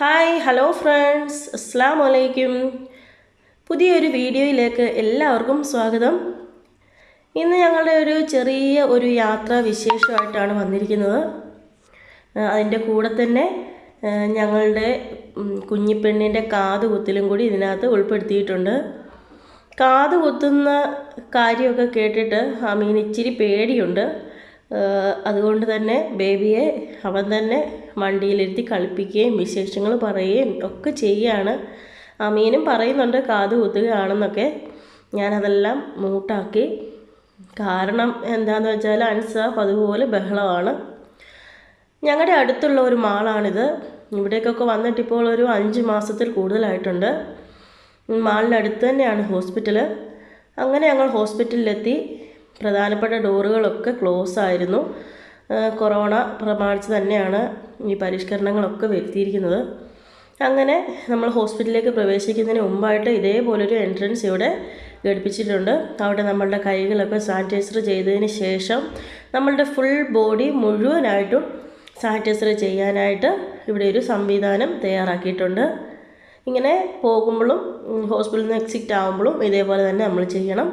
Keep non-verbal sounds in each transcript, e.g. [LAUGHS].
Hi hello friends അസ്സാം വലൈക്കും പുതിയൊരു വീഡിയോയിലേക്ക് എല്ലാവർക്കും സ്വാഗതം. ഇന്ന് ഞങ്ങളുടെ ഒരു ചെറിയ ഒരു യാത്രാ വിശേഷമായിട്ടാണ് വന്നിരിക്കുന്നത്. അതിന്റെ കൂടെ തന്നെ ഞങ്ങളുടെ കുഞ്ഞിപ്പെണ്ണിന്റെ കാത് കുത്തലും കൂടി ഇതിനകത്ത് ഉൾപ്പെടുത്തിയിട്ടുണ്ട്. കാത് കുത്തുന്ന കാര്യമൊക്കെ കേട്ടിട്ട് അമീൻ ഇച്ചിരി പേടിയുണ്ട്. അതുകൊണ്ട് തന്നെ ബേബിയെ അവൻ തന്നെ വണ്ടിയിലിരുത്തി കളിപ്പിക്കുകയും വിശേഷങ്ങൾ പറയുകയും ഒക്കെ ചെയ്യുകയാണ് അമീനും പറയുന്നുണ്ട് കാത് കുത്തുകയാണെന്നൊക്കെ. ഞാനതെല്ലാം മൂട്ടാക്കി. കാരണം എന്താണെന്ന് വെച്ചാൽ അൻസാഫ് അതുപോലെ ബഹളമാണ്. ഞങ്ങളുടെ അടുത്തുള്ള ഒരു മാളാണിത്. ഇവിടേക്കൊക്കെ വന്നിട്ട് ഇപ്പോൾ ഒരു അഞ്ച് മാസത്തിൽ കൂടുതലായിട്ടുണ്ട്. മാളിന്റെ അടുത്ത് തന്നെയാണ് ഹോസ്പിറ്റൽ അങ്ങനെ ഞങ്ങൾ ഹോസ്പിറ്റലിലെത്തി. പ്രധാനപ്പെട്ട ഡോറുകളൊക്കെ ക്ലോസ് ആയിരുന്നു. കൊറോണ പ്രമാണിച്ച് തന്നെയാണ് ഈ പരിഷ്കരണങ്ങളൊക്കെ വരുത്തിയിരിക്കുന്നത്. അങ്ങനെ നമ്മൾ ഹോസ്പിറ്റലിലേക്ക് പ്രവേശിക്കുന്നതിന് മുമ്പായിട്ട് ഇതേപോലൊരു എൻട്രൻസ് ഇവിടെ ഘടിപ്പിച്ചിട്ടുണ്ട്. അവിടെ നമ്മളുടെ കൈകളൊക്കെ സാനിറ്റൈസർ ചെയ്തതിന് ശേഷം നമ്മളുടെ ഫുൾ ബോഡി മുഴുവനായിട്ടും സാനിറ്റൈസർ ചെയ്യാനായിട്ട് ഇവിടെ ഒരു സംവിധാനം തയ്യാറാക്കിയിട്ടുണ്ട്. ഇങ്ങനെ പോകുമ്പോഴും ഹോസ്പിറ്റലിൽ നിന്ന് എക്സിറ്റ് ആകുമ്പോഴും ഇതേപോലെ തന്നെ നമ്മൾ ചെയ്യണം.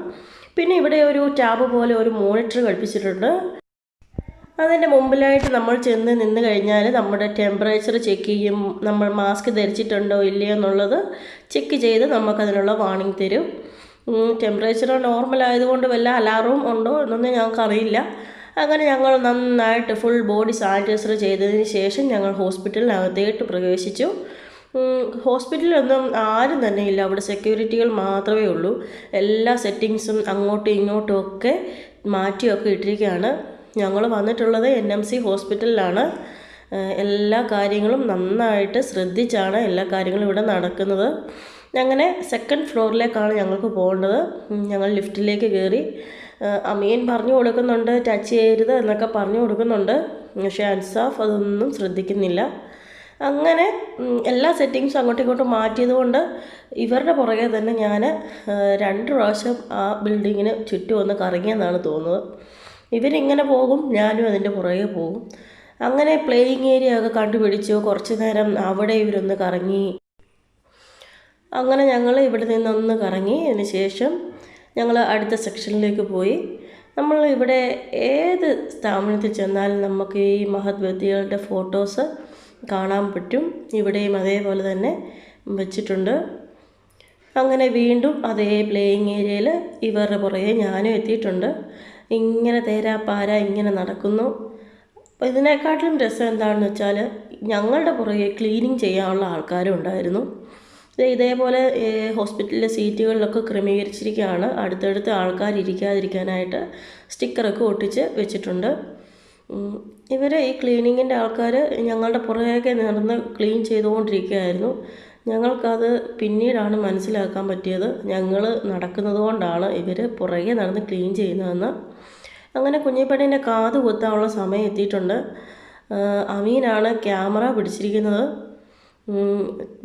പിന്നെ ഇവിടെ ഒരു ടാബ് പോലെ ഒരു മോണിറ്റർ ഘടിപ്പിച്ചിട്ടുണ്ട്. അതിന്റെ മുമ്പിലായിട്ട് നമ്മൾ ചെന്ന് നിന്ന് കഴിഞ്ഞാൽ നമ്മുടെ ടെമ്പറേച്ചർ ചെക്ക് ചെയ്യും നമ്മൾ മാസ്ക് ധരിച്ചിട്ടുണ്ടോ ഇല്ലയോ എന്നുള്ളത് ചെക്ക് ചെയ്ത് നമുക്കതിനുള്ള വാണിംഗ് തരും. ടെമ്പറേച്ചർ നോർമൽ ആയതുകൊണ്ട് വല്ല അലാറവും ഉണ്ടോ എന്നൊന്നും ഞങ്ങൾക്കറിയില്ല അങ്ങനെ ഞങ്ങൾ നന്നായിട്ട് ഫുൾ ബോഡി സാനിറ്റൈസർ ചെയ്തതിന് ശേഷം ഞങ്ങൾ ഹോസ്പിറ്റലിനകത്തേട്ട് പ്രവേശിച്ചു. ഹോസ്പിറ്റലിലൊന്നും ആരും തന്നെ ഇല്ല അവിടെ സെക്യൂരിറ്റികൾ മാത്രമേ ഉള്ളൂ. എല്ലാ സെറ്റിങ്സും അങ്ങോട്ടും ഇങ്ങോട്ടും ഒക്കെ മാറ്റിയൊക്കെ ഇട്ടിരിക്കുകയാണ്. ഞങ്ങൾ വന്നിട്ടുള്ളത് എൻ എം സി ഹോസ്പിറ്റലിലാണ്. എല്ലാ കാര്യങ്ങളും നന്നായിട്ട് ശ്രദ്ധിച്ചാണ് എല്ലാ കാര്യങ്ങളും ഇവിടെ നടക്കുന്നത്. അങ്ങനെ സെക്കൻഡ് ഫ്ലോറിലേക്കാണ് ഞങ്ങൾക്ക് പോകേണ്ടത്. ഞങ്ങൾ ലിഫ്റ്റിലേക്ക് കയറി. അമീൻ പറഞ്ഞു കൊടുക്കുന്നുണ്ട് ടച്ച് ചെയ്യരുത് എന്നൊക്കെ പറഞ്ഞു കൊടുക്കുന്നുണ്ട്. പക്ഷേ അൻസാഫ് അതൊന്നും ശ്രദ്ധിക്കുന്നില്ല. അങ്ങനെ എല്ലാ സെറ്റിങ്സും അങ്ങോട്ടും ഇങ്ങോട്ടും മാറ്റിയത് കൊണ്ട് ഇവരുടെ പുറകെ തന്നെ ഞാൻ രണ്ട് പ്രാവശ്യം ആ ബിൽഡിങ്ങിന് ചുറ്റും ഒന്ന് കറങ്ങിയെന്നാണ് തോന്നുന്നത്. ഇവരിങ്ങനെ പോകും ഞാനും അതിന്റെ പുറകെ പോകും. അങ്ങനെ പ്ലേയിങ് ഏരിയ ഒക്കെ കണ്ടുപിടിച്ചു കുറച്ച് നേരം അവിടെ ഇവരൊന്ന് കറങ്ങി. അങ്ങനെ ഞങ്ങൾ ഇവിടെ നിന്നൊന്ന് കറങ്ങി അതിന് ശേഷം ഞങ്ങൾ അടുത്ത സെക്ഷനിലേക്ക് പോയി. നമ്മൾ ഇവിടെ ഏത് സ്ഥാപനത്തിൽ ചെന്നാലും നമുക്ക് ഈ മഹത് വ്യക്തികളുടെ ഫോട്ടോസ് കാണാൻ പറ്റും. ഇവിടെയും അതേപോലെ തന്നെ വെച്ചിട്ടുണ്ട്. അങ്ങനെ വീണ്ടും അതേ പ്ലേയിങ് ഏരിയയിൽ ഇവരുടെ പുറകെ ഞാനും എത്തിയിട്ടുണ്ട്. ഇങ്ങനെ തേരാ പാര ഇങ്ങനെ നടക്കുന്നു. അപ്പോൾ ഇതിനെക്കാട്ടിലും രസം എന്താണെന്ന് വെച്ചാൽ ഞങ്ങളുടെ പുറകെ ക്ലീനിങ് ചെയ്യാനുള്ള ആൾക്കാരും ഉണ്ടായിരുന്നു. ഇതേപോലെ ഹോസ്പിറ്റലിലെ സീറ്റുകളിലൊക്കെ ക്രമീകരിച്ചിരിക്കുകയാണ്. അടുത്തടുത്ത് ആൾക്കാർ ഇരിക്കാതിരിക്കാനായിട്ട് സ്റ്റിക്കറൊക്കെ ഒട്ടിച്ച് വെച്ചിട്ടുണ്ട്. ഇവർ ഈ ക്ലീനിങ്ങിന്റെ ആൾക്കാർ ഞങ്ങളുടെ പുറകെയൊക്കെ നടന്ന് ക്ലീൻ ചെയ്തുകൊണ്ടിരിക്കുകയായിരുന്നു. ഞങ്ങൾക്കത് പിന്നീടാണ് മനസ്സിലാക്കാൻ പറ്റിയത്. ഞങ്ങൾ നടക്കുന്നത് കൊണ്ടാണ് ഇവർ പുറകെ നടന്ന് ക്ലീൻ ചെയ്യുന്നതെന്ന്. അങ്ങനെ കുഞ്ഞിപ്പണീന്റെ കാത് കുത്താനുള്ള സമയം എത്തിയിട്ടുണ്ട്. അമീനാണ് ക്യാമറ പിടിച്ചിരിക്കുന്നത്.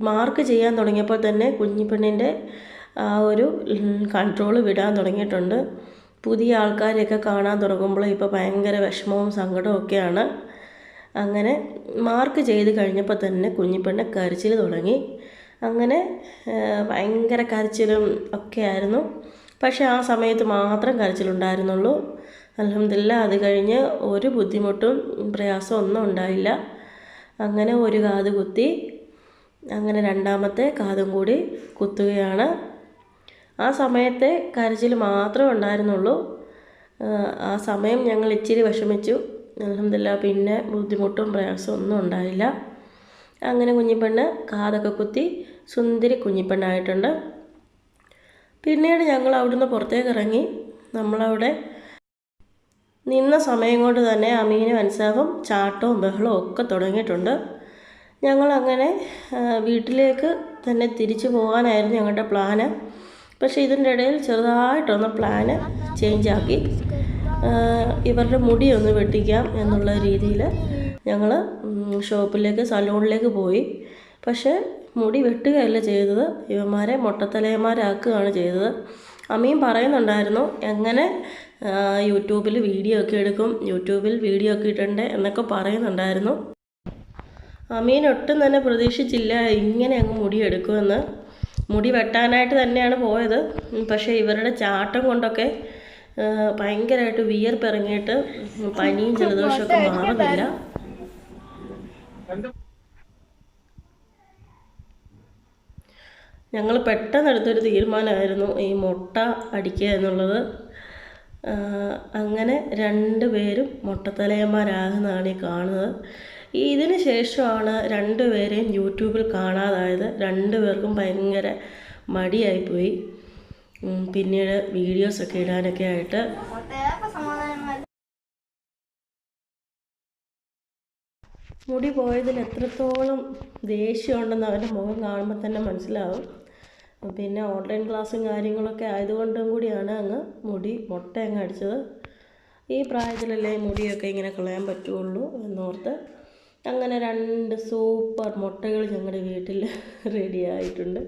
മാർക്ക് ചെയ്യാൻ തുടങ്ങിയപ്പോൾ തന്നെ കുഞ്ഞിപ്പെണ്ണിന്റെ ആ ഒരു കൺട്രോൾ വിടാൻ തുടങ്ങിയിട്ടുണ്ട്. പുതിയ ആൾക്കാരെയൊക്കെ കാണാൻ തുടങ്ങുമ്പോൾ ഇപ്പോൾ ഭയങ്കര വിഷമവും സങ്കടവും ഒക്കെയാണ്. അങ്ങനെ മാർക്ക് ചെയ്ത് കഴിഞ്ഞപ്പോൾ തന്നെ കുഞ്ഞിപ്പെണ്ണ് കരച്ചിൽ തുടങ്ങി. അങ്ങനെ ഭയങ്കര കരച്ചിലും ഒക്കെ ആയിരുന്നു. പക്ഷേ ആ സമയത്ത് മാത്രം കരച്ചിലുണ്ടായിരുന്നുള്ളൂ. അലഹമില്ല അത് കഴിഞ്ഞ് ഒരു ബുദ്ധിമുട്ടും പ്രയാസവും ഒന്നും ഉണ്ടായില്ല. അങ്ങനെ ഒരു കാത് കുത്തി അങ്ങനെ രണ്ടാമത്തെ കാതും കൂടി കുത്തുകയാണ്. ആ സമയത്തെ കരച്ചിൽ മാത്രമേ ഉണ്ടായിരുന്നുള്ളൂ. ആ, സമയം ഞങ്ങൾ ഇച്ചിരി വിഷമിച്ചു. അലഹമില്ല പിന്നെ ബുദ്ധിമുട്ടും പ്രയാസവും ഒന്നും ഉണ്ടായില്ല. അങ്ങനെ കുഞ്ഞിപ്പെണ്ണ് കാതൊക്കെ കുത്തി സുന്ദരി കുഞ്ഞിപ്പെണ്ണായിട്ടുണ്ട്. പിന്നീട് ഞങ്ങൾ അവിടുന്ന് പുറത്തേക്ക് ഇറങ്ങി. നമ്മളവിടെ നിന്ന സമയം കൊണ്ട് തന്നെ അമീനും അൻസാഫും ചാട്ടവും ബഹളവും ഒക്കെ തുടങ്ങിയിട്ടുണ്ട്. ഞങ്ങളങ്ങനെ വീട്ടിലേക്ക് തന്നെ തിരിച്ചു പോകാനായിരുന്നു ഞങ്ങളുടെ പ്ലാന്. പക്ഷേ ഇതിന്റെ ഇടയിൽ ചെറുതായിട്ടൊന്ന് പ്ലാന് ചേഞ്ച് ആക്കി. ഇവരുടെ മുടി ഒന്ന് വെട്ടിക്കാം എന്നുള്ള രീതിയിൽ ഞങ്ങൾ ഷോപ്പിലേക്ക് സലൂണിലേക്ക് പോയി. പക്ഷേ മുടി വെട്ടുകയല്ല ചെയ്തത്. ഇവന്മാരെ മൊട്ടത്തലയന്മാരാക്കുകയാണ് ചെയ്തത്. അമ്മയും പറയുന്നുണ്ടായിരുന്നു എങ്ങനെ യൂട്യൂബിൽ വീഡിയോ ഒക്കെ എടുക്കും യൂട്യൂബിൽ വീഡിയോ ഒക്കെ ഇട്ടണ്ടേ എന്നൊക്കെ പറയുന്നുണ്ടായിരുന്നു. അമീൻ ഒട്ടും തന്നെ പ്രതീക്ഷിച്ചില്ല ഇങ്ങനെ അങ്ങ് മുടി എടുക്കുമെന്ന്. മുടി വെട്ടാനായിട്ട് തന്നെയാണ് പോയത്. പക്ഷേ ഇവരുടെ ചാട്ടം കൊണ്ടൊക്കെ ഭയങ്കരമായിട്ട് വിയർപ്പിറങ്ങിയിട്ട് പനിയും ജലദോഷമൊക്കെ മാറുന്നില്ല. ഞങ്ങൾ പെട്ടെന്ന് എടുത്തൊരു തീരുമാനമായിരുന്നു ഈ മുട്ട അടിക്കുക എന്നുള്ളത്. അങ്ങനെ രണ്ട് പേരും മുട്ടത്തലയന്മാരാകുന്നതാണ് ഈ കാണുന്നത്. ഈ ഇതിന് ശേഷമാണ് രണ്ടുപേരെയും യൂട്യൂബിൽ കാണാതായത്. രണ്ടുപേർക്കും ഭയങ്കര മടിയായിപ്പോയി. പിന്നീട് വീഡിയോസൊക്കെ ഇടാനൊക്കെ ആയിട്ട്. മുടി പോയതിൽ എത്രത്തോളം ദേഷ്യമുണ്ടെന്ന് അവന്റെ മുഖം കാണുമ്പോൾ തന്നെ മനസ്സിലാവും. പിന്നെ ഓൺലൈൻ ക്ലാസ്സും കാര്യങ്ങളൊക്കെ ആയതുകൊണ്ടും കൂടിയാണ് അങ്ങ് മുടി മുട്ട അങ്ങ് അടിച്ചത്. ഈ പ്രായത്തിലല്ലേ മുടിയൊക്കെ ഇങ്ങനെ കളയാൻ പറ്റുള്ളൂ എന്നോർത്ത്. അങ്ങനെ രണ്ട് സൂപ്പർ മുട്ടകൾ ഞങ്ങളുടെ വീട്ടിൽ [LAUGHS] റെഡി ആയിട്ടുണ്ട്.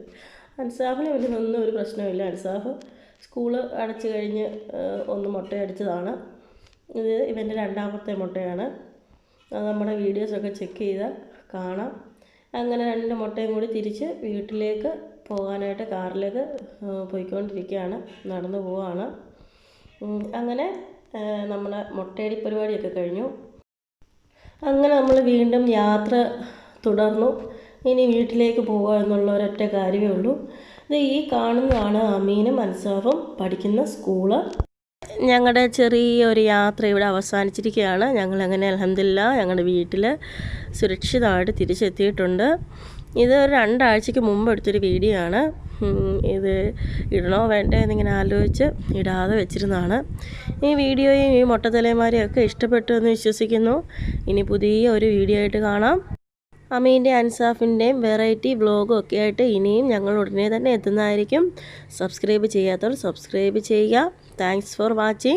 അൻസാഫിന് ഇതിനൊന്നും ഒരു പ്രശ്നമില്ല അൻസാഫ് സ്കൂൾ അടച്ചു കഴിഞ്ഞ് ഒന്ന് മുട്ടയടിച്ചതാണ്. ഇത് ഇവന്റെ രണ്ടാമത്തെ മുട്ടയാണ്. അത് നമ്മുടെ വീഡിയോസൊക്കെ ചെക്ക് ചെയ്താൽ കാണാം. അങ്ങനെ രണ്ട് മുട്ടയും കൂടി തിരിച്ച് വീട്ടിലേക്ക് പോകാനായിട്ട് കാറിലേക്ക് പോയിക്കൊണ്ടിരിക്കുകയാണ്. നടന്നു പോവാണ്. അങ്ങനെ നമ്മുടെ മുട്ടയടി പരിപാടിയൊക്കെ കഴിഞ്ഞു. അങ്ങനെ നമ്മൾ വീണ്ടും യാത്ര തുടർന്നു. ഇനി വീട്ടിലേക്ക് പോകുക എന്നുള്ള ഒരൊറ്റ കാര്യമേ ഉള്ളൂ. ഇത് ഈ കാണുന്നതാണ് അമീനും അൻസാഫും പഠിക്കുന്ന സ്കൂൾ. ഞങ്ങളുടെ ചെറിയൊരു യാത്ര ഇവിടെ അവസാനിച്ചിരിക്കുകയാണ്. ഞങ്ങൾ അങ്ങനെ അലഹമില്ല ഞങ്ങളുടെ വീട്ടിൽ സുരക്ഷിതമായിട്ട് തിരിച്ചെത്തിയിട്ടുണ്ട്. ഇത് രണ്ടാഴ്ചയ്ക്ക് മുമ്പ് എടുത്തൊരു വീഡിയോ ആണ്. ഇത് ഇടണോ വേണ്ടേ എന്നിങ്ങനെ ആലോചിച്ച് ഇടാതെ വെച്ചിരുന്നതാണ്. ഈ വീഡിയോയും ഈ മൊട്ടത്തലമാരെയും ഒക്കെ ഇഷ്ടപ്പെട്ടു എന്ന് വിശ്വസിക്കുന്നു. ഇനി പുതിയ ഒരു വീഡിയോ ആയിട്ട് കാണാം. അമീന്റെ അൻസാഫിന്റെയും വെറൈറ്റി വ്ളോഗും ഒക്കെ ആയിട്ട് ഇനിയും ഞങ്ങൾ ഉടനെ തന്നെ എത്തുന്നതായിരിക്കും. സബ്സ്ക്രൈബ് ചെയ്യാത്തവർ സബ്സ്ക്രൈബ് ചെയ്യുക. Thanks for watching